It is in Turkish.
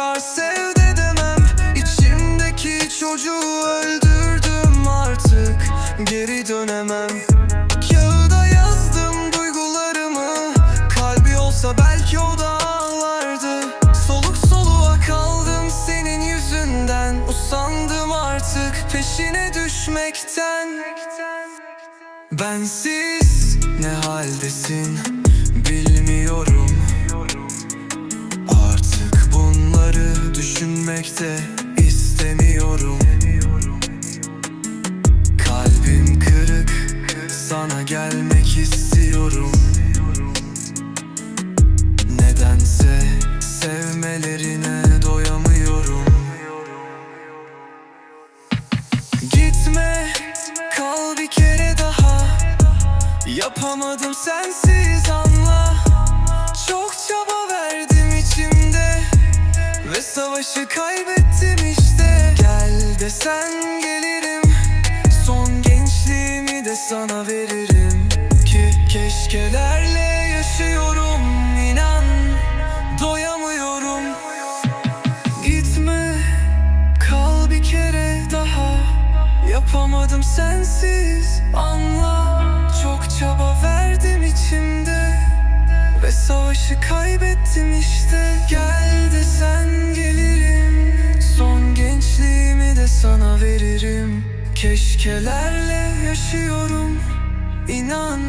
Tekrar sev de demem İçimdeki çocuğu öldürdüm artık Geri dönemem. Kağıda yazdım duygularımı Kalbi olsa belki o da ağlardı. Soluk soluğa kaldım senin yüzünden Usandım artık peşine düşmekten. Bensiz ne haldesin bilmiyorum düşünmekte istemiyorum. Kalbim kırık sana gelmek istiyorum. Nedense sevmelerine doyamıyorum. Gitme kal bir kere daha. Yapamadım sensiz anla desen gelirim. Son gençliğimi de sana veririm. Ki keşkelerle yaşıyorum inan. Doyamıyorum. Gitme. Kal bir kere daha. Yapamadım sensiz. Anla. Çok çaba verdim içimde. Ve savaşı kaybettim işte. Gel sana veririm. Keşkelerle yaşıyorum. İnan